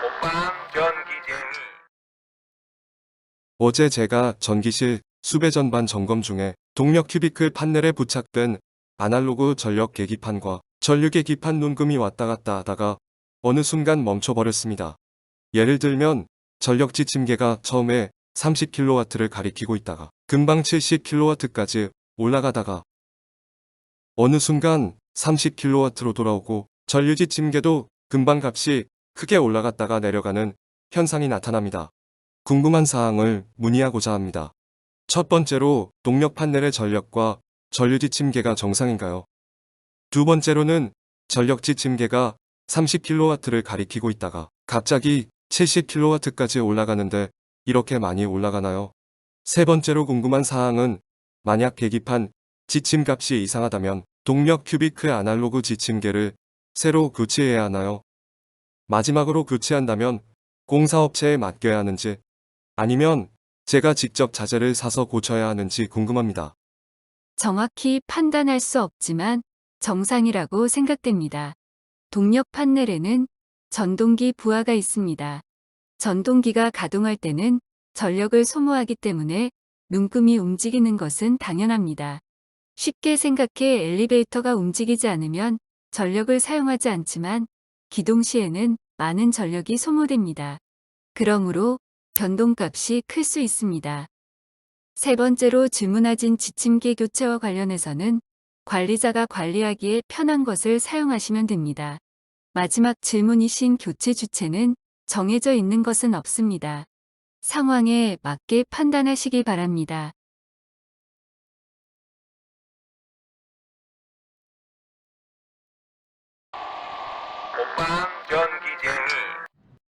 호빵 전기쟁이 어제 제가 전기실 수배 전반 점검 중에 동력 큐비클 판넬에 부착된 아날로그 전력 계기판과 전류 계기판 눈금이 왔다 갔다 하다가 어느 순간 멈춰버렸습니다. 예를 들면 전력 지침계가 처음에 30kW를 가리키고 있다가 금방 70kW까지 올라가다가 어느 순간 30kW로 돌아오고 전류 지침계도 금방 값이 크게 올라갔다가 내려가는 현상이 나타납니다. 궁금한 사항을 문의하고자 합니다. 첫 번째로 동력 판넬의 전력과 전류 지침계가 정상인가요? 두 번째로는 전력 지침계가 30kW를 가리키고 있다가 갑자기 70kW까지 올라가는데 이렇게 많이 올라가나요? 세 번째로 궁금한 사항은 만약 계기판 지침값이 이상하다면 동력 큐비크 아날로그 지침계를 새로 교체해야 하나요? 마지막으로 교체한다면 공사업체에 맡겨야 하는지 아니면 제가 직접 자재를 사서 고쳐야 하는지 궁금합니다. 정확히 판단할 수 없지만 정상이라고 생각됩니다. 동력 판넬에는 전동기 부하가 있습니다. 전동기가 가동할 때는 전력을 소모하기 때문에 눈금이 움직이는 것은 당연합니다. 쉽게 생각해 엘리베이터가 움직이지 않으면 전력을 사용하지 않지만 기동 시에는 많은 전력이 소모됩니다. 그러므로 변동값이 클 수 있습니다. 세 번째로 주문하진 지침계 교체와 관련해서는 관리자가 관리하기에 편한 것을 사용하시면 됩니다. 마지막 질문이신 교체 주체는 정해져 있는 것은 없습니다. 상황에 맞게 판단하시기 바랍니다. 공방 변기제.